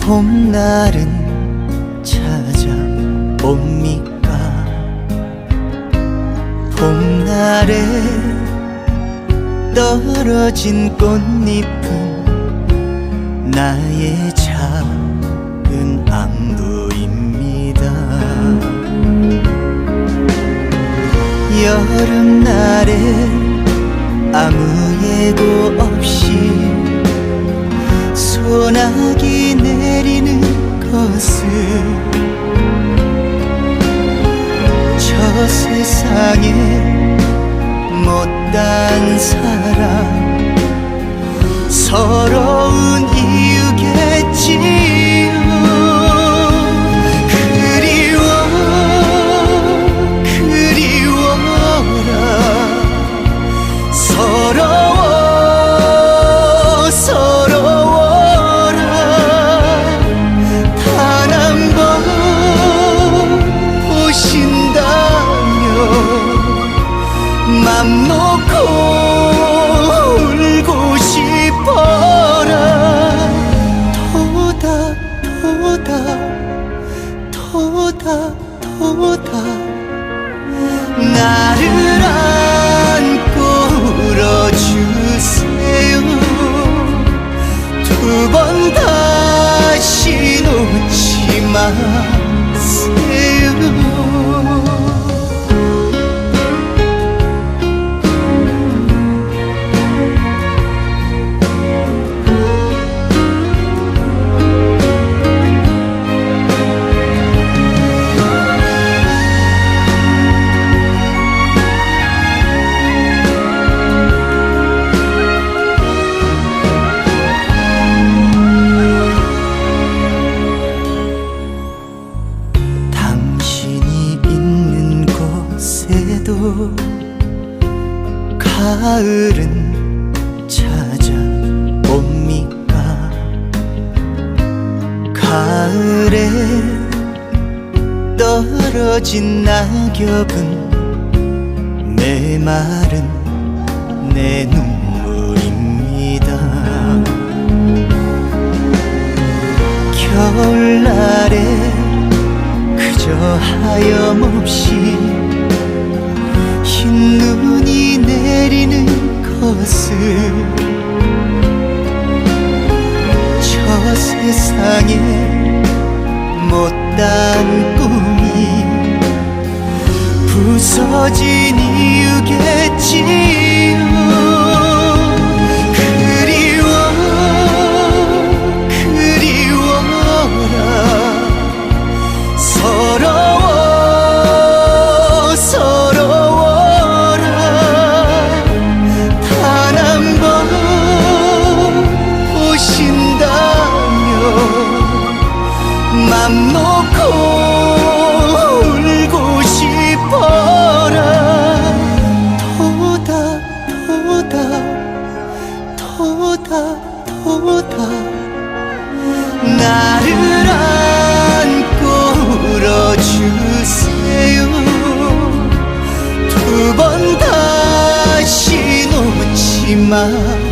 봄날은 찾아옵니까? 봄날에 떨어진 꽃잎은 나의 작은 안부입니다. 여름날에 아무 예고 없이 소나기 내리는 것을 저 세상에 못단 사람 서러운 이 나를 안고 울어주세요. 두 번 다시 놓지 마 가을은 찾아옵니까? 가을에 떨어진 낙엽은 내 마른 내 눈물입니다. 겨울날에 그저 하염없이 흰 눈이 내리는 것을 저 세상에 못단 꿈이 부서진 이유 Mà